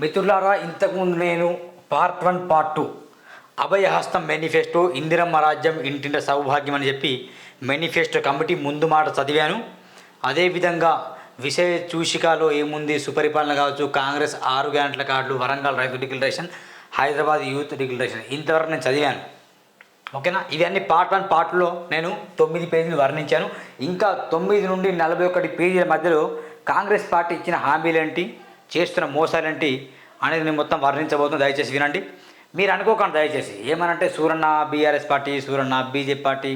మిత్రులారా ఇంతకుముందు నేను part one part two Abhayahastam manifesto Indiramma రాజ్యం ఇంటింట సౌభాగ్యం అని చెప్పి మేనిఫెస్టో కమిటీ ముందు మాట చదివాను. అదేవిధంగా విషయ సూచికలో ఏముంది? సుపరిపాలన కావచ్చు కాంగ్రెస్ ఆరు గంటల కార్డులు వరంగల్ రైతు డిక్లరేషన్ హైదరాబాద్ యూత్ డిక్లరేషన్ ఇంతవరకు నేను చదివాను. ఓకేనా? ఇవన్నీ పార్ట్ వన్ పార్ట్లో నేను తొమ్మిది పేజీలు వర్ణించాను. ఇంకా తొమ్మిది నుండి నలభై ఒకటి పేజీల మధ్యలో కాంగ్రెస్ పార్టీ ఇచ్చిన హామీలేంటి చేస్తున్న మోసాలేంటి అనేది నేను మొత్తం వర్ణించబోతున్నాను దయచేసి వినండి. మీరు అనుకోకండి దయచేసి. ఏమనంటే Suranna BRS party Suranna BJP party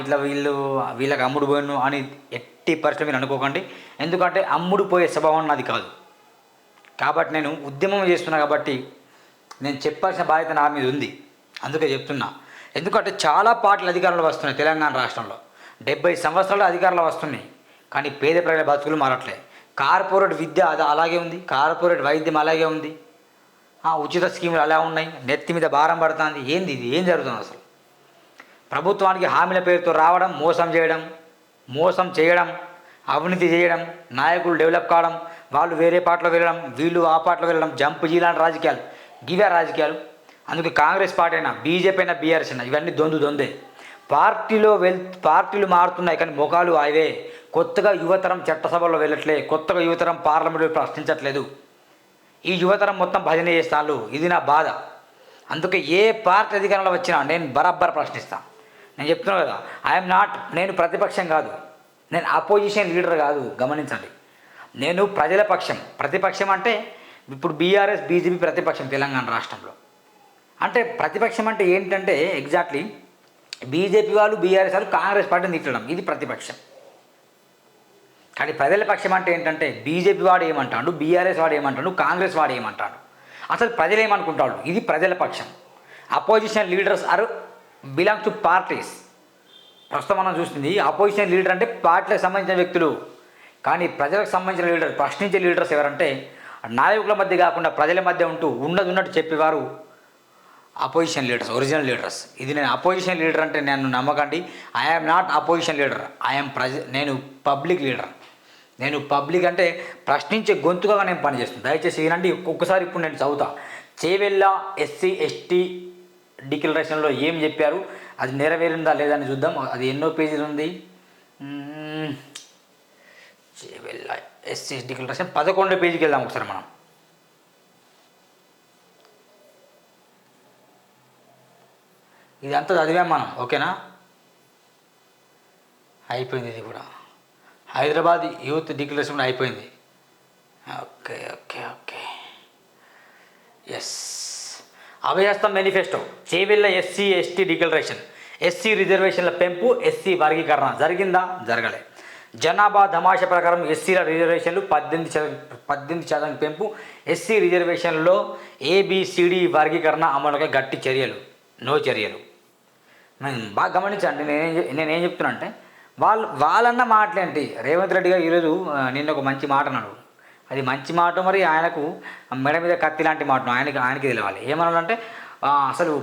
ఇట్లా వీళ్ళు వీళ్ళకి అమ్ముడు పోయిను అని ఎట్టి పరిస్థితి మీరు అనుకోకండి. ఎందుకంటే అమ్ముడు పోయే స్వభావం నాది కాదు. కాబట్టి నేను ఉద్యమం చేస్తున్నా కాబట్టి నేను చెప్పాల్సిన బాధ్యత నా మీద ఉంది. అందుకే చెప్తున్నా. ఎందుకంటే చాలా పార్టీలు అధికారంలో వస్తున్నాయి తెలంగాణ రాష్ట్రంలో. డెబ్బై సంవత్సరాలు అధికారంలో వస్తున్నాయి. కానీ పేద ప్రజల బతుకులు మారట్లే. కార్పొరేట్ విద్య అది అలాగే ఉంది. కార్పొరేట్ వైద్యం అలాగే ఉంది. ఆ, ఉచిత స్కీములు అలా ఉన్నాయి. నెత్తి మీద భారం పడుతుంది. ఏంది ఇది? ఏం జరుగుతుంది అసలు? ప్రభుత్వానికి హామీల పేరుతో రావడం మోసం చేయడం మోసం చేయడం అవినీతి చేయడం నాయకులు డెవలప్ కావడం వాళ్ళు వేరే పాటలో వెళ్ళడం వీళ్ళు ఆ పాటలో వెళ్ళడం జంప్ జీలాంటి రాజకీయాలు. గివే రాజకీయాలు. అందుకే కాంగ్రెస్ పార్టీ అయినా బీజేపీ అయినా బీఆర్ఎస్ అయినా ఇవన్నీ దొందు దొందే. పార్టీలో వెల్ పార్టీలు మారుతున్నాయి కానీ ముఖాలు అవే కొత్తగా యువతరం చట్టసభలో వెళ్ళట్లే కొత్తగా యువతరం పార్లమెంట్లో ప్రశ్నించట్లేదు. ఈ యువతరం మొత్తం భజన చేస్తాను ఇది నా బాధ. అందుకే ఏ పార్టీ అధికారంలో వచ్చినా నేను బరాబర్ ప్రశ్నిస్తాను నేను చెప్తున్నాను కదా ఐఎమ్ నాట్ నేను ప్రతిపక్షం కాదు. నేను అపోజిషన్ లీడర్ కాదు గమనించండి. నేను ప్రజల పక్షం. ప్రతిపక్షం అంటే ఇప్పుడు బీఆర్ఎస్ బీజేపీ ప్రతిపక్షం తెలంగాణ రాష్ట్రంలో. అంటే ప్రతిపక్షం అంటే ఏంటంటే ఎగ్జాక్ట్లీ బీజేపీ వాళ్ళు బీఆర్ఎస్ వాళ్ళు కాంగ్రెస్ పార్టీని తిట్టడం. ఇది ప్రతిపక్షం. కానీ ప్రజల పక్షం అంటే ఏంటంటే బీజేపీ వాడు ఏమంటాడు బీఆర్ఎస్ వాడు ఏమంటాడు కాంగ్రెస్ వాడు ఏమంటాడు. అసలు ప్రజలు ఏమనుకుంటాడు ఇది ప్రజల పక్షం. Opposition leaders are belong to parties. ప్రస్తుతం మనం చూస్తుంది అపోజిషన్ లీడర్ అంటే పార్టీలకు సంబంధించిన వ్యక్తులు. కానీ ప్రజలకు సంబంధించిన లీడర్ ప్రశ్నించే లీడర్స్ ఎవరంటే నాయకుల మధ్య కాకుండా ప్రజల మధ్య ఉంటూ ఉన్నది ఉన్నట్టు చెప్పేవారు అపోజిషన్ లీడర్స్ ఒరిజినల్ లీడర్స్. ఇది నేను అపోజిషన్ లీడర్ అంటే నేను నమ్మకండి. I'm not opposition leader. I'm ప్రజ నేను పబ్లిక్ లీడర్. నేను పబ్లిక్ అంటే ప్రశ్నించే గొంతుగా నేను పనిచేస్తున్నాను దయచేసి వినండి ఒక్కసారి ఇప్పుడు నేను చదువుతా. చేవెళ్ళ ఎస్సీ ఎస్టీ డిక్లరేషన్లో ఏం చెప్పారు? అది నెరవేరిందా లేదా అని చూద్దాం. అది ఎన్నో పేజీలు ఉంది. చేవెళ్ళ ఎస్సీ డిక్లరేషన్ పదకొండో పేజీకి వెళ్దాం ఒకసారి మనం. ఇదంతా చదివాం మనం ఓకేనా? అయిపోయింది ఇది కూడా. హైదరాబాద్ యూత్ డిక్లరేషన్ అయిపోయింది. Okay okay okay. Yes అభయస్తం manifesto Chevella SC ST declaration. SC రిజర్వేషన్ల పెంపు ఎస్సీ వర్గీకరణ. జరిగిందా? జరగలే. జనాభా ధమాష ప్రకారం ఎస్సీల రిజర్వేషన్లు పద్దెనిమిది శాతం పద్దెనిమిది శాతం పెంపు ఎస్సీ రిజర్వేషన్లో ఏబిసిడి వర్గీకరణ అమలుగా గట్టి చర్యలు. నో చర్యలు. బాగా గమనించండి. నేనేం నేనేం చెప్తున్నా అంటే వాళ్ళు వాళ్ళన్న మాటలేంటి రేవంత్ రెడ్డి గారు ఈరోజు నిన్న ఒక మంచి మాట అన్నాడు. అది మంచి మాట మరి ఆయనకు మెడ మీద కత్తి లాంటి మాట ఆయనకి ఆయనకి తెలవాలి. ఏమన్నాడంటే ఆ, అసలు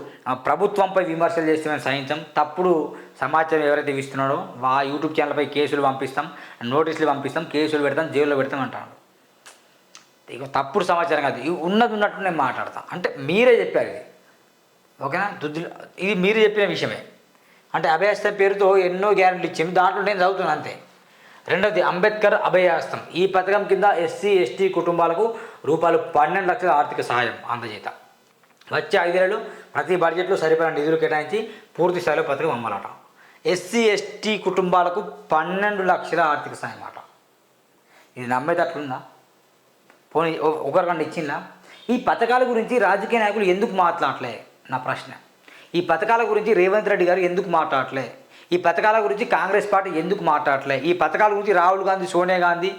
ప్రభుత్వంపై విమర్శలు చేస్తే మేము సహించం. తప్పుడు సమాచారం ఎవరైతే ఇస్తున్నాడో ఆ యూట్యూబ్ ఛానల్పై కేసులు పంపిస్తాం నోటీసులు పంపిస్తాం కేసులు పెడతాం జైల్లో పెడతాం అంటాడు. ఇక తప్పుడు సమాచారం కాదు. ఇవి ఉన్నది ఉన్నట్టు నేను మాట్లాడతాను అంటే మీరే చెప్పారు ఇది. ఓకేనా? దుద్దులు ఇది మీరు చెప్పిన విషయమే. అంటే అభయాస్తం పేరుతో ఎన్నో గ్యారెంటీ ఇచ్చింది దాంట్లో నేను చదువుతున్నాను అంతే. రెండవది అంబేద్కర్ అభయాస్తం ఈ పథకం కింద ఎస్సీ ఎస్టీ కుటుంబాలకు రూపాయలు పన్నెండు లక్షల ఆర్థిక సహాయం అందజేత. వచ్చే ఐదేళ్ళు ప్రతి బడ్జెట్లో సరిపడిన నిధులు కేటాయించి పూర్తి స్థాయిలో పథకం అమ్మాలట. ఎస్సీ ఎస్టీ కుటుంబాలకు పన్నెండు లక్షల ఆర్థిక సహాయం అట. ఇది నమ్మేటట్లుందా? పోనీ ఒ- ఒకరికంటే ఇచ్చిందా? ఈ పథకాల గురించి రాజకీయ నాయకులు ఎందుకు మాట్లాడలే? నా ప్రశ్న. ఈ పథకాల గురించి రేవంత్ రెడ్డి గారు ఎందుకు మాట్లాడలే? ఈ పథకాల గురించి కాంగ్రెస్ పార్టీ ఎందుకు మాట్లాడలే? ఈ పథకాల గురించి రాహుల్ గాంధీ సోనియా గాంధీ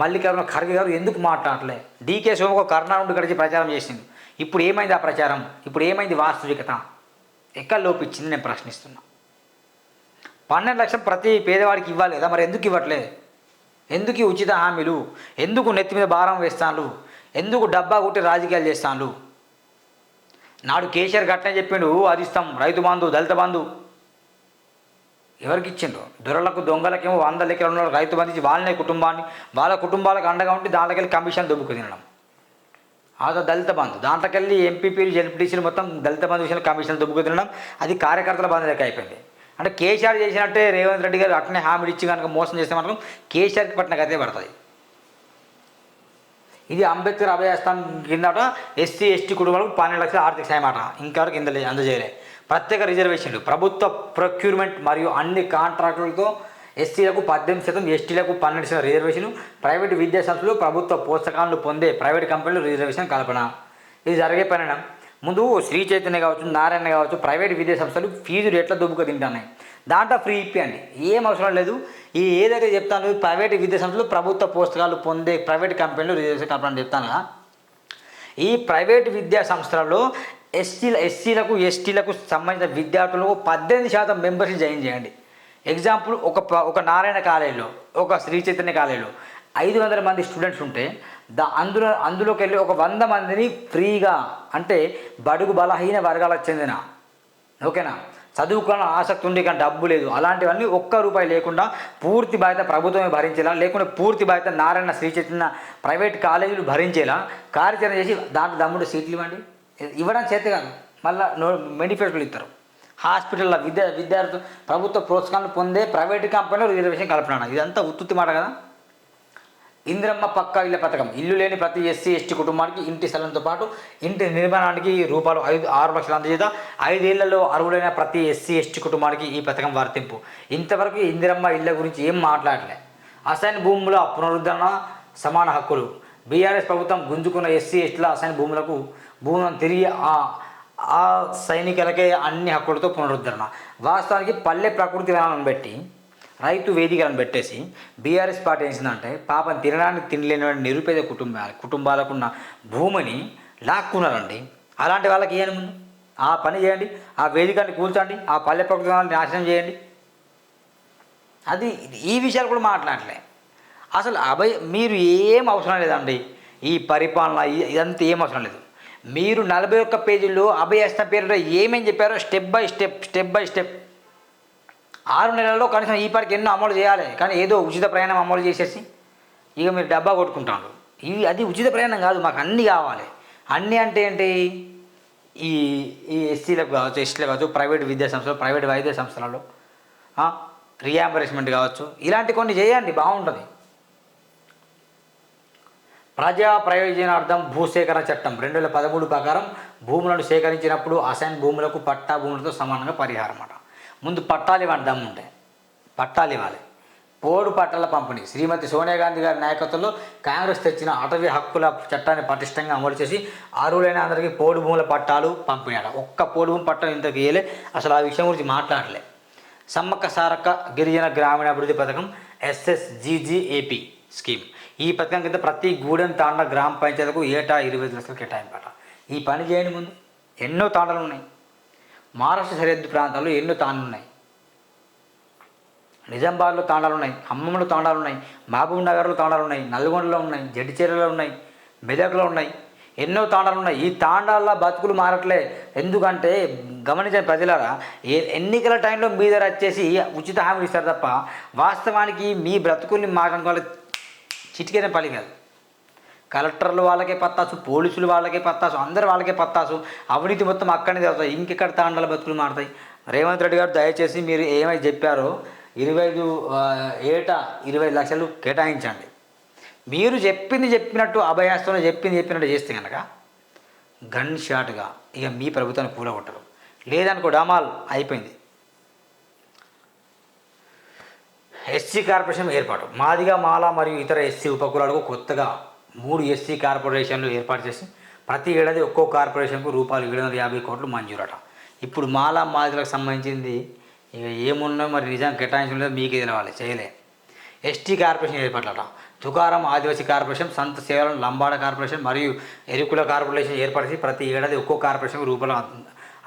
మల్లికార్జున ఖర్గే గారు ఎందుకు మాట్లాడలే? డీకే సోమకు కర్ణా గడిచి ప్రచారం చేసింది. ఇప్పుడు ఏమైంది ఆ ప్రచారం? ఇప్పుడు ఏమైంది వాస్తవికత? ఎక్కడ లోపించింది నేను ప్రశ్నిస్తున్నా. పన్నెండు లక్షలు ప్రతి పేదవాడికి ఇవ్వాలి కదా మరి ఎందుకు ఇవ్వట్లే? ఎందుకు ఉచిత హామీలు? ఎందుకు నెత్తి మీద భారం వేస్తాను ఎందుకు డబ్బా కొట్టి రాజకీయాలు చేస్తాను నాడు కేసీఆర్ గట్లనే చెప్పిండు అది ఇస్తాం రైతు బంధు దళిత బంధు. ఎవరికి ఇచ్చిండ్రు? దొరలకు దొంగలకేమో వంద లెక్కలు ఉన్న రైతు బంధించి వాళ్ళనే కుటుంబాన్ని వాళ్ళ కుటుంబాలకు అండగా ఉండి దాంట్లోకి కమిషన్ దుబ్బుకు తినడం. అదో దళిత బంధు. దాంట్లోకెళ్ళి ఎంపీపీలు జెడ్పీటీసీలు మొత్తం దళిత బంధు విషయంలో కమిషన్ దుబ్బుకు తినడం అది కార్యకర్తల బంధు లెక్క అయిపోయింది. అంటే కేసీఆర్ చేసినట్టే రేవంత్ రెడ్డి గారు అట్నే హామీ ఇచ్చి కనుక మోసం చేస్తే మాత్రం కేసీఆర్కి పట్టిన గతే పడుతుంది. ఇది అంబేద్కర్ అభయస్థానం కిందట ఎస్సీ ఎస్టీ కుటుంబాలకు పన్నెండు లక్షల ఆర్థిక సాయం అట. ఇంతవరకు ఇంద అందజేయలే ప్రత్యేక రిజర్వేషన్లు. ప్రభుత్వ ప్రొక్యూర్మెంట్ మరియు అన్ని కాంట్రాక్టులతో ఎస్సీలకు పద్దెనిమిది శాతం ఎస్టీలకు పన్నెండు శాతం రిజర్వేషన్ ప్రైవేటు విద్యా సంస్థలు ప్రభుత్వ పోషకాలను పొందే ప్రైవేట్ కంపెనీలు రిజర్వేషన్ కల్పన. ఇది జరిగే పరిణామం ముందు శ్రీ చైతన్య కావచ్చు నారాయణ కావచ్చు ప్రైవేట్ విద్యా సంస్థలు ఫీజులు ఎట్లా దుబ్బుకు తింటున్నాయి? దాంట్లో ఫ్రీ ఇప్పియండి ఏం అవసరం లేదు. ఈ ఏదైతే చెప్తాను ప్రైవేట్ విద్యా సంస్థలు ప్రభుత్వ పుస్తకాలు పొందే ప్రైవేట్ కంపెనీలు రిజర్వేషన్ కంపెనీ చెప్తాను ఈ ప్రైవేట్ విద్యా సంస్థలలో ఎస్సీల ఎస్సీలకు ఎస్టీలకు సంబంధించిన విద్యార్థులకు పద్దెనిమిది శాతం మెంబర్షిప్ జాయిన్ చేయండి. ఎగ్జాంపుల్ ఒక ప- ఒక నారాయణ కాలేజీలో ఒక శ్రీ చైతన్య కాలేజీలో ఐదు వందల మంది స్టూడెంట్స్ ఉంటే దా అందులో అందులోకి వెళ్ళి ఒక వంద మందిని ఫ్రీగా అంటే బడుగు బలహీన వర్గాలకు చెందిన. ఓకేనా? చదువుకోవాలని ఆసక్తి ఉండి కానీ డబ్బు లేదు. అలాంటివన్నీ ఒక్క రూపాయి లేకుండా పూర్తి బాధ్యత ప్రభుత్వమే భరించేలా లేకుంటే పూర్తి బాధ్యత నారాయణ శ్రీ చైతన్య ప్రైవేట్ కాలేజీలు భరించేలా కార్యాచరణ చేసి దాంట్లో దమ్ముడు సీట్లు ఇవ్వండి. ఇవ్వడం చేత కాదు. మళ్ళీ నో మేనిఫెస్టోలు ఇస్తారు. హాస్పిటల్లో విద్యా విద్యార్థులు ప్రభుత్వ ప్రోత్సాహాలు పొందే ప్రైవేట్ కంపెనీలు రిజర్వేషన్ కల్పన ఇదంతా ఉత్తుత్తి మాట కదా? ఇందిరమ్మ పక్కా ఇళ్ళ పథకం. ఇల్లు లేని ప్రతి ఎస్సీ ఎస్టీ కుటుంబానికి ఇంటి స్థలంతో పాటు ఇంటి నిర్మాణానికి రూపాయలు ఐదు ఆరు లక్షల అందజేత. ఐదేళ్ళలో అర్హులైన ప్రతి ఎస్సీ ఎస్టీ కుటుంబానికి ఈ పథకం వర్తింపు. ఇంతవరకు ఇందిరమ్మ ఇళ్ళ గురించి ఏం మాట్లాడలే. అసైన్ భూముల పునరుద్ధరణ సమాన హక్కులు. బీఆర్ఎస్ ప్రభుత్వం గుంజుకున్న ఎస్సీ ఎస్టీల అసైన్ భూములకు భూములను తిరిగి ఆ ఆ సైనికులకే అన్ని హక్కులతో పునరుద్ధరణ. వాస్తవానికి పల్లె ప్రకృతి విధానం పెట్టి రైతు వేదికలను పెట్టేసి బీఆర్ఎస్ పార్టీ ఏంటంటే పాపం తినడానికి తినలేని నిరుపేద కుటుంబాలు కుటుంబాలకున్న భూమిని లాక్కున్నారండి. అలాంటి వాళ్ళకి ఇవ్వండి ముందు? ఆ పని చేయండి ఆ వేదికని కూల్చండి ఆ పల్లె ప్రకృతి నాశనం చేయండి. అది ఈ విషయాలు కూడా మాట్లాడలే. అసలు అభయ మీరు ఏం అవసరం లేదండి. ఈ పరిపాలన ఇదంతా ఏం అవసరం లేదు. మీరు నలభై ఒక్క పేజీల్లో అభయస్థ పేరులో ఏమేమి చెప్పారో step by step step by step ఆరు నెలల్లో కనీసం ఈ పాటికి ఎన్నో అమలు చేయాలి. కానీ ఏదో ఉచిత ప్రయాణం అమలు చేసేసి ఇక మీరు డబ్బా కొట్టుకుంటారు. ఇవి అది ఉచిత ప్రయాణం కాదు మాకు అన్నీ కావాలి. అన్నీ అంటే ఏంటి? ఈ ఈ ఎస్సీలకు కావచ్చు ఎస్టీలకు కావచ్చు ప్రైవేట్ విద్యా సంస్థలు ప్రైవేట్ వైద్య సంస్థలలో రియాంబర్స్మెంట్ కావచ్చు. ఇలాంటి కొన్ని చేయండి బాగుంటుంది. ప్రజా ప్రయోజనార్థం భూసేకరణ చట్టం రెండు వేల పదమూడు ప్రకారం భూములను సేకరించినప్పుడు అసైన్ భూములకు పట్టా భూములతో సమానంగా పరిహారం అన్నమాట ముందు పట్టాలు ఇవ్వండి దమ్ముంటే పట్టాలు ఇవ్వాలి పోడు పట్టాల పంపిణీ. శ్రీమతి సోనియా గాంధీ గారి నాయకత్వంలో కాంగ్రెస్ తెచ్చిన అటవీ హక్కుల చట్టాన్ని పటిష్టంగా అమలు చేసి అర్హులైన అందరికీ పోడు భూముల పట్టాలు పంపిణీ ఒక్క పోడు భూమి పట్టం ఇంతకు ఇయ్యలే. అసలు ఆ విషయం గురించి మాట్లాడలే. సమ్మక్క సారక్క గిరిజన గ్రామీణాభివృద్ధి పథకం ఎస్ఎస్జిజిఏపి స్కీమ్. ఈ పథకం కింద ప్రతి గూడెం తాండ గ్రామ పంచాయతీలకు ఏటా ఇరవై లక్షలు కేటాయింపట. ఈ పని చేయని ముందు. ఎన్నో తాండలు ఉన్నాయి మహారాష్ట్ర సరిహద్దు ప్రాంతాలు ఎన్నో తాండలు ఉన్నాయి నిజామాబాద్లో తాండాలు ఉన్నాయి ఖమ్మంలో తాండాలు ఉన్నాయి మహబూబ్ నగర్లో తాండాలు ఉన్నాయి నల్గొండలో ఉన్నాయి జడిచేరలో ఉన్నాయి మెదక్లో ఉన్నాయి. ఎన్నో తాండాలు ఉన్నాయి ఈ తాండాల బతుకులు మారట్లే. ఎందుకంటే గమనించిన ప్రజలారా ఏ ఎన్నికల టైంలో మీ దగ్గర వచ్చేసి ఉచిత హామీలు ఇస్తారు తప్ప వాస్తవానికి మీ బ్రతుకుల్ని మారడానికి వాళ్ళ చిటికైన పని కాదు. కలెక్టర్లు వాళ్ళకే పత్తాసు పోలీసులు వాళ్ళకే పత్తాసు అందరు వాళ్ళకే పత్తాసు. అవినీతి మొత్తం అక్కడనే జరుగుతాయి. ఇంకెక్కడ తాండాల బతుకులు మారుతాయి? రేవంత్ రెడ్డి గారు దయచేసి మీరు ఏమైతే చెప్పారో ఇరవై ఐదు ఏటా ఇరవై లక్షలు కేటాయించండి. మీరు చెప్పింది చెప్పినట్టు అభయాస్తంలో చెప్పింది చెప్పినట్టు చేస్తే కనుక గన్ షాట్గా ఇక మీ ప్రభుత్వాన్ని కూలగొట్టరు. లేదనుకో డమాల్ అయిపోయింది. ఎస్సీ కార్పొరేషన్ ఏర్పాటు. మాదిగా మాల మరియు ఇతర ఎస్సీ ఉపకులాలకు కొత్తగా మూడు ఎస్సీ కార్పొరేషన్లు ఏర్పాటు చేసి ప్రతి ఏడాది ఒక్కో కార్పొరేషన్కు రూపాయలు ఏడు వందల యాభై కోట్లు మంజూరట. ఇప్పుడు మాలా మాదిలకు సంబంధించింది ఇక ఏమున్నా మరి నిజం కేటాయించడం లేదు మీకే తెలవాలి చేయలే. ఎస్టీ కార్పొరేషన్ ఏర్పాట్లట. తుకారం ఆదివాసీ కార్పొరేషన్ సంత సేవలను లంబాడ కార్పొరేషన్ మరియు ఎరుకుల కార్పొరేషన్ ఏర్పరిచి ప్రతి ఏడాది ఒక్కో కార్పొరేషన్ రూపాయలు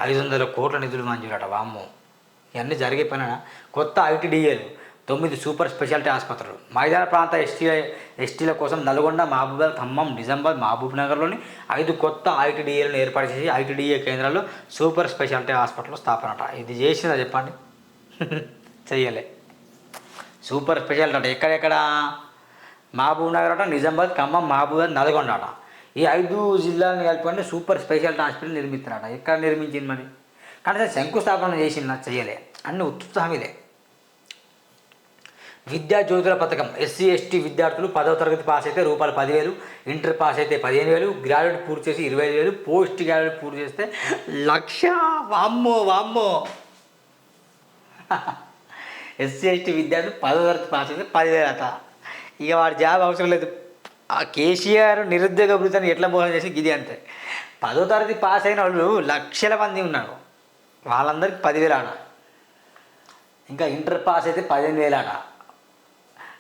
ఐదు వందల కోట్ల నిధులు మంజూరట. వామ్మో. ఇవన్నీ జరిగే పైన కొత్త ఐటీడీఏలు. తొమ్మిది సూపర్ స్పెషాలిటీ ఆసుపత్రులు. మైదాన ప్రాంత ఎస్టీ ఎస్టీల కోసం నల్గొండ మహబూబాద్ ఖమ్మం నిజామాబాద్ మహబూబ్ నగర్లోని ఐదు కొత్త ఐటీడీఏలను ఏర్పాటు చేసి ఐటీడీఏ కేంద్రాల్లో సూపర్ స్పెషాలిటీ హాస్పిటల్ స్థాపనట. ఇది చేసిందా చెప్పండి? చెయ్యలే. సూపర్ స్పెషాలిటీ అట ఎక్కడెక్కడ? మహబూబ్ నగర్ అట నిజామాబాద్ ఖమ్మం మహబూబాద్ నల్గొండ అట ఈ ఐదు జిల్లాలను కలిపండి సూపర్ స్పెషాలిటీ హాస్పిటల్ నిర్మిస్తున్నారట ఎక్కడ నిర్మించింది మరి? కానీ శంకుస్థాపన చేసిందా? చెయ్యలే. అన్ని ఉత్సాహమిదే విద్యా జ్యోతుల పథకం. ఎస్సీ ఎస్టీ విద్యార్థులు పదవ తరగతి పాస్ అయితే రూపాయలు పదివేలు ఇంటర్ పాస్ అయితే పదిహేను వేలు గ్రాడ్యుయేట్ పూర్తి చేసి ఇరవై ఐదు వేలు పోస్ట్ గ్రాడ్యుయేట్ పూర్తి చేస్తే లక్ష. వామ్మో వామ్మో. ఎస్సీ ఎస్టీ విద్యార్థులు పదవ తరగతి పాస్ అయితే పదివేలు అట ఇక వాడి జాబ్ అవసరం లేదు. ఆ కేసీఆర్ నిరుద్యోగ వృత్తిని ఎట్లా మోసం చేసి గిది అంతే. పదో తరగతి పాస్ అయిన వాళ్ళు లక్షల మంది ఉన్నారు. వాళ్ళందరికీ పదివేలు ఆడ ఇంకా ఇంటర్ పాస్ అయితే పదిహేను వేలు ఆడ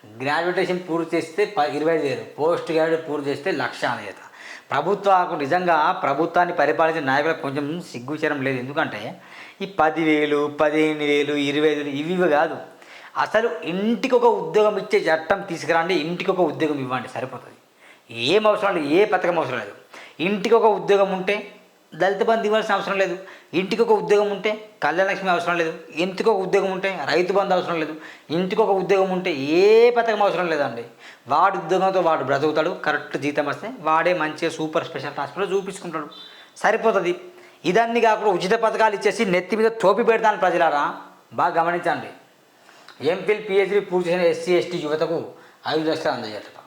గ్రాడ్యుయేషన్ పూర్తి చేస్తే ప ఇరవై ఐదు వేలు. పోస్ట్ గ్రాడ్యుయేట్ పూర్తి చేస్తే లక్ష అనేది ప్రభుత్వాలకు నిజంగా ప్రభుత్వాన్ని పరిపాలించిన నాయకులకు కొంచెం సిగ్గుచరం లేదు. ఎందుకంటే ఈ పదివేలు పదిహేను వేలు ఇరవై వేలు ఇవి ఇవి కాదు. అసలు ఇంటికి ఒక ఉద్యోగం ఇచ్చే చట్టం తీసుకురండి ఇంటికి ఒక ఉద్యోగం ఇవ్వండి సరిపోతుంది. ఏం అవసరం లేదు ఏ పథకం అవసరం లేదు. ఇంటికి ఒక ఉద్యోగం ఉంటే దళిత బంధు ఇవ్వాల్సిన అవసరం లేదు. ఇంటికి ఒక ఉద్యోగం ఉంటే కళ్యాణలక్ష్మి అవసరం లేదు. ఇంటికి ఒక ఉద్యోగం ఉంటే రైతు బంధు అవసరం లేదు. ఇంటికి ఒక ఉద్యోగం ఉంటే ఏ పథకం అవసరం లేదండి. వాడి ఉద్యోగంతో వాడు బ్రతుకుతాడు. కరెక్ట్ జీతం వస్తే వాడే మంచిగా సూపర్ స్పెషల్ హాస్పిటల్ చూపించుకుంటాడు. సరిపోతుంది. ఇదన్నీ కాకుండా ఉచిత పథకాలు ఇచ్చేసి నెత్తి మీద తోపి పెడతాను ప్రజలారా. బాగా గమనించండి. ఎంఫిల్ పిహెచ్డి పూర్తి చేసిన ఎస్సీ ఎస్టీ యువతకు ఐదు లక్షలు అందజేయట.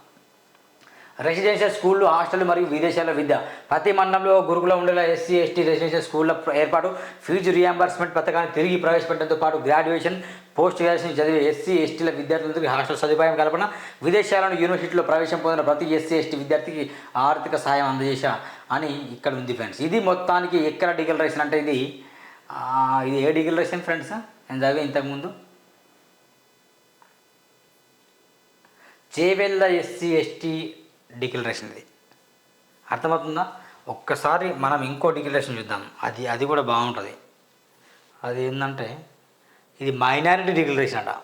రెసిడెన్షియల్ స్కూళ్ళు హాస్టల్ మరియు విదేశాల విద్య. ప్రతి మండలంలో గురుకులం ఉండేలా ఎస్సీ ఎస్టీ రెసిడెన్షియల్ స్కూళ్ళ ఏర్పాటు ఫీజు రియంబర్స్మెంట్ పథకాన్ని తిరిగి ప్రవేశపెట్టడంతో పాటు గ్రాడ్యుయేషన్ పోస్ట్ గ్రాడ్యుయేషన్ చదివే ఎస్సీ ఎస్టీల విద్యార్థులందరికీ హాస్టల్ సదుపాయం కల్పన విదేశాలను యూనివర్సిటీలో ప్రవేశం పొందిన ప్రతి ఎస్సీ ఎస్టీ విద్యార్థికి ఆర్థిక సహాయం అందజేశా అని ఇక్కడ ఉంది ఫ్రెండ్స్. ఇది మొత్తానికి ఎక్కడ డిక్లరేషన్ అంటే ఇది ఇది ఏ డిక్లరేషన్ ఫ్రెండ్స్? నేను చదివే ఇంతకుముందు చేవెళ్ళ ఎస్సీ ఎస్టీ డిక్లరేషన్ ఇది అర్థమవుతుందా? ఒక్కసారి మనం ఇంకో డిక్లరేషన్ చూద్దాం. అది అది కూడా బాగుంటుంది. అది ఏంటంటే ఇది మైనారిటీ డిక్లరేషన్ అంట.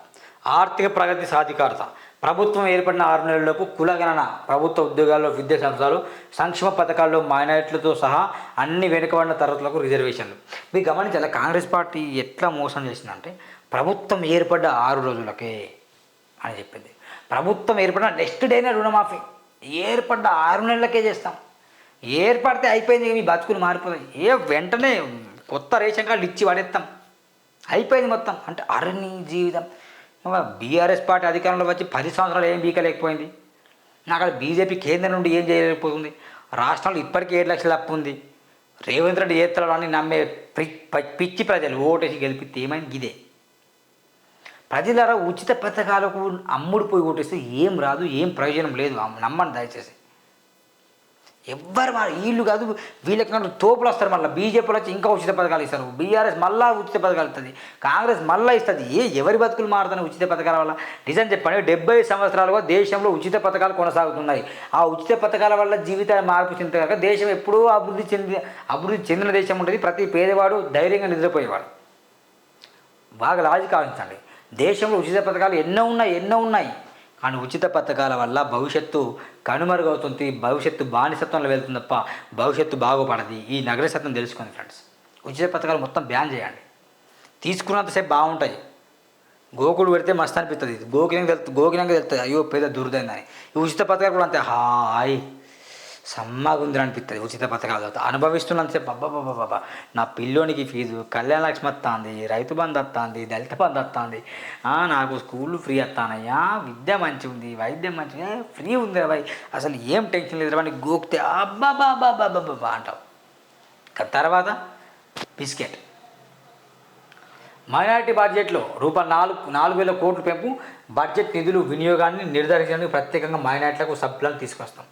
ఆర్థిక ప్రగతి సాధికారత. ప్రభుత్వం ఏర్పడిన ఆరు నెలలలోపు కులగణన ప్రభుత్వ ఉద్యోగాల్లో విద్యా సంస్థలు సంక్షేమ పథకాల్లో మైనారిటీలతో సహా అన్ని వెనుకబడిన తరగతులకు రిజర్వేషన్లు. మీరు గమనించాలి? కాంగ్రెస్ పార్టీ ఎట్లా మోసం చేసిందంటే ప్రభుత్వం ఏర్పడ్డ ఆరు రోజులకే అని చెప్పింది. ప్రభుత్వం ఏర్పడిన నెక్స్ట్ డేనే రుణమాఫీ. ఏర్పడ్డ ఆరు నెలలకే చేస్తాం. ఏర్పడితే అయిపోయింది మీ బతుకులు మారిపోతాయి ఏ వెంటనే కొత్త రేషన్ కార్డు ఇచ్చి పడేస్తాం అయిపోయింది మొత్తం. అంటే అరణి జీవితం. బీఆర్ఎస్ పార్టీ అధికారంలో వచ్చి పది సంవత్సరాలు ఏం బీకలేకపోయింది. నాకు అది బీజేపీ కేంద్రం నుండి ఏం చేయలేకపోతుంది. రాష్ట్రంలో ఇప్పటికీ ఏడు లక్షల అప్పు ఉంది. రేవంత్ రెడ్డి చేస్తాడు అని నమ్మే పిచ్చి ప్రజలు ఓటేసి గెలిపితే ఏమైంది? ఇదే. ప్రజలారా ఉచిత పథకాలకు అమ్ముడు పోయి కొట్టేస్తే ఏం రాదు ఏం ప్రయోజనం లేదు. నమ్మండి దయచేసి. ఎవ్వరు వీళ్ళు కాదు వీళ్ళకి తోపులు వస్తారు మళ్ళీ. బీజేపీలో వచ్చి ఇంకా ఉచిత పథకాలు ఇస్తారు. బీఆర్ఎస్ మళ్ళా ఉచిత పథకాలు ఇస్తుంది. కాంగ్రెస్ మళ్ళీ ఇస్తుంది. ఏ ఎవరి బతుకులు మారుతున్నాయి ఉచిత పథకాల వల్ల? నిజం చెప్పండి డెబ్బై సంవత్సరాలుగా దేశంలో ఉచిత పథకాలు కొనసాగుతున్నాయి. ఆ ఉచిత పథకాల వల్ల జీవితాన్ని మార్పు చెందుతాక దేశం ఎప్పుడూ అభివృద్ధి చెంది అభివృద్ధి చెందిన దేశం ఉంటుంది ప్రతి పేదవాడు ధైర్యంగా నిద్రపోయేవాడు. బాగా లాజిక్ ఆలోచించండి. దేశంలో ఉచిత పథకాలు ఎన్నో ఉన్నాయి ఎన్నో ఉన్నాయి. కానీ ఉచిత పథకాల వల్ల భవిష్యత్తు కనుమరుగవుతుంది భవిష్యత్తు బానిసత్వంలో వెళ్తుంది తప్ప భవిష్యత్తు బాగుపడది. ఈ నగర సత్యం తెలుసుకోండి ఫ్రెండ్స్. ఉచిత పథకాలు మొత్తం బ్యాన్ చేయండి తీసుకున్నంతసేపు బాగుంటాయి. గోకుడు పెడితే మస్తు అనిపిస్తుంది గోకినంగా తెలుస్తుంది గోకినంగా తెలుస్తుంది అయ్యో పెద్ద దురదైందని. ఈ ఉచిత పథకాలు కూడా అంతే. హాయ్. సమ్మగుందిరా అనిపిస్తుంది ఉచిత పథకాలు తర్వాత. అనుభవిస్తున్నంతసేపు అబ్బాబాబాబా నా పిల్లోనికి ఫీజు కళ్యాణ లక్ష్మి వస్తుంది రైతు బంధు వస్తుంది దళిత బంధు వస్తుంది నాకు స్కూల్ ఫ్రీ వస్తానయ్యా విద్య మంచిగా ఉంది వైద్యం మంచిగా ఫ్రీ ఉంది బాయ్. అసలు ఏం టెన్షన్ లేదు అని గోకితే అబ్బాబాబాబాబాబా అంటావు. తర్వాత బిస్కెట్. మైనారిటీ బడ్జెట్లో రూపాయలు నాలుగు నాలుగు వేల కోట్ల పెంపు బడ్జెట్ నిధులు వినియోగాన్ని నిర్ధారించడానికి ప్రత్యేకంగా మైనారిటీలకు సభ్యులను తీసుకొస్తాం.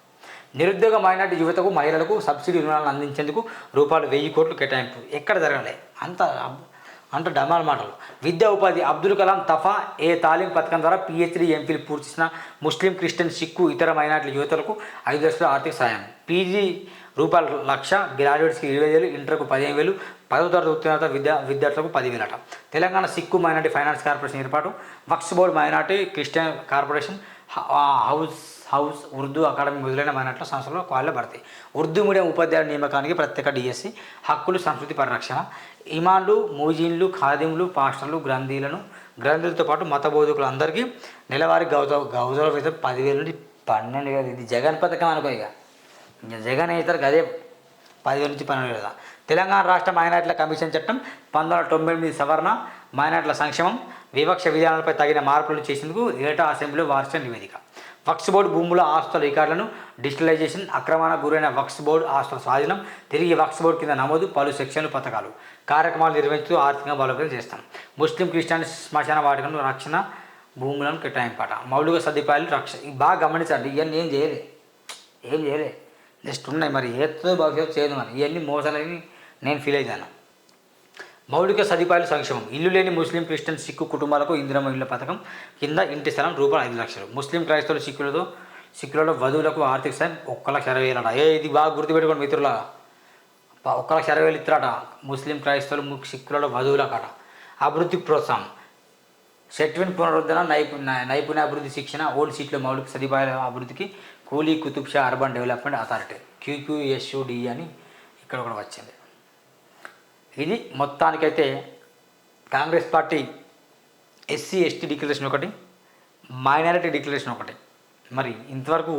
నిరుద్యోగ మైనార్టీ యువతకు మహిళలకు సబ్సిడీ రుణాలను అందించేందుకు రూపాయలు వెయ్యి కోట్లు కేటాయింపు. ఎక్కడ జరగలే? అంత అబ్- అంత డమాల్ మాటలు. విద్యా ఉపాధి అబ్దుల్ కలాం తఫా ఏ తాలీం పథకం ద్వారా పిహెచ్డీ ఎంపీలు పూర్తి చేసిన ముస్లిం క్రిస్టియన్ సిక్కు ఇతర మైనార్టీ యువతలకు ఐదు లక్షల ఆర్థిక సాయం. పీజీ రూపాయలు లక్ష గ్రాడ్యుయేట్స్కి ఇరవై వేలు ఇంటర్కు పదిహేను వేలు పదవ తరగతి ఉత్తీర్ణత విద్యా విద్యార్థులకు పదివేలు అట Telangana Sikh minority finance corporation ఏర్పాటు Waqf board minority Christian corporation house house Urdu academy మొదలైన మైనట్ల సంస్థలు కాళ్ళు పడతాయి. ఉర్దూ మీడియం ఉపాధ్యాయుల నియామకానికి ప్రత్యేక డిఎస్సి హక్కులు సంస్కృతి పరిరక్షణ ఇమాన్లు మోజీన్లు ఖాదింలు పాస్టర్లు గ్రంథీలను గ్రంథులతో పాటు మత బోధకులు అందరికీ నెలవారీ గౌరవ గౌరవ వేతనం పదివేల నుండి పన్నెండు వేలు. ఇది జగన్ పథకం అనుకో ఇక. జగన్ అవుతారు అదే పదివేల నుంచి పన్నెండు వేల. తెలంగాణ రాష్ట్ర మైనార్టీల కమిషన్ చట్టం పంతొమ్మిది వందల తొంభై ఎనిమిది సవరణ మైనార్టీల సంక్షేమం వివక్ష విధానాలపై తగిన మార్పులు చేసేందుకు ఏటా అసెంబ్లీ వార్షిక నివేదిక. వక్స్ బోర్డు భూముల ఆస్తుల రికార్డులను డిజిటలైజేషన్ అక్రమానికి గురైన వక్స్ బోర్డు ఆస్తుల స్వాధీనం తిరిగి వక్స్ బోర్డు కింద నమోదు పలు సెక్షన్లు పథకాలు. కార్యక్రమాలు నిర్వహిస్తూ ఆర్థికంగా బలోపేతం చేస్తాం. ముస్లిం క్రిస్టియన్ శ్మశాన వాటికను రక్షణ భూములను కేటాయింపాట. మౌలిక సదుపాయాలు రక్ష బాగా గమనించండి ఇవన్నీ ఏం చేయలే. ఏం చేయలే. జస్ట్ ఉన్నాయి మరి. ఏతో భవిష్యత్తు చేయదు మరి. ఇవన్నీ మోసాలని నేను ఫీల్ అయ్యాను మౌలిక సదుపాయాలు సంక్షేమం. ఇల్లు లేని ముస్లిం క్రిస్టియన్ సిక్కు కుటుంబాలకు ఇందిరమ్మ ఇళ్ళ పథకం కింద ఇంటి స్థలం రూపాయలు ఐదు లక్షలు. ముస్లిం క్రైస్తవులు సిక్కులతో సిక్కులలో వధువులకు ఆర్థిక సాయం ఒక్క లక్ష అరవై వేలట ఏ ఇది బాగా గుర్తుపెట్టుకోండి మిత్రుల ఒక్క లక్ష అరవై వేలు ఇస్తారట ముస్లిం క్రైస్తవులు సిక్కులలో సిక్కులలో వధువులకట. అభివృద్ధి ప్రోత్సాహం. సెట్విన్ పునరుద్ధరణ నైపు నైపుణ్యాభివృద్ధి శిక్షణ ఓల్డ్ సీట్లో మౌలిక సదుపాయాల అభివృద్ధికి Quli Qutub Shah urban development authority QQSUD అని ఇక్కడ కూడా వచ్చింది. ఇది మొత్తానికైతే Congress party SC ST declaration ఒకటి మైనారిటీ డిక్లరేషన్ ఒకటి. మరి ఇంతవరకు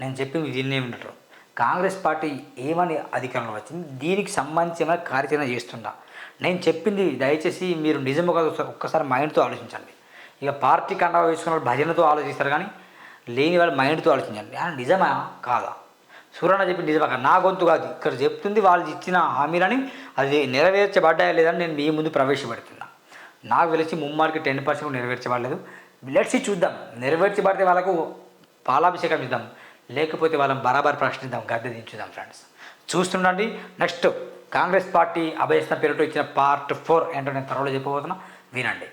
నేను చెప్పింది దీన్నే ఉండటం కాంగ్రెస్ పార్టీ ఏమని అధికారంలో వచ్చింది? దీనికి సంబంధించిన కార్యాచరణ చేస్తుందా? నేను చెప్పింది దయచేసి మీరు నిజంగా ఒక్కసారి మైండ్తో ఆలోచించండి. ఇక పార్టీ కండవ వేసుకున్న వాళ్ళు భజనతో ఆలోచిస్తారు కానీ లేని వాళ్ళు మైండ్తో ఆలోచించండి. నిజమా? కాదా? సూరన్న చెప్పి నిజమా నా గొంతు కాదు ఇక్కడ చెప్తుంది వాళ్ళు ఇచ్చిన హామీలని అది నెరవేర్చబడ్డాయా లేదని నేను మీ ముందు ప్రవేశపెడుతున్నా. నాకు తెలిసి ముమ్మారికి టెన్ పర్సెంట్ నెరవేర్చబడలేదు. లెట్స్ చూద్దాం. నెరవేర్చబడితే వాళ్ళకు పాలాభిషేకం ఇద్దాం. లేకపోతే వాళ్ళని బరాబర్ ప్రశ్నిద్దాం గద్దె దించుదాం ఫ్రెండ్స్ చూస్తుండండి. నెక్స్ట్ కాంగ్రెస్ పార్టీ అభయస్థ పేరుతో ఇచ్చిన పార్ట్ ఫోర్ ఏంటో నేను త్వరలో చెప్పబోతున్నా. వినండి.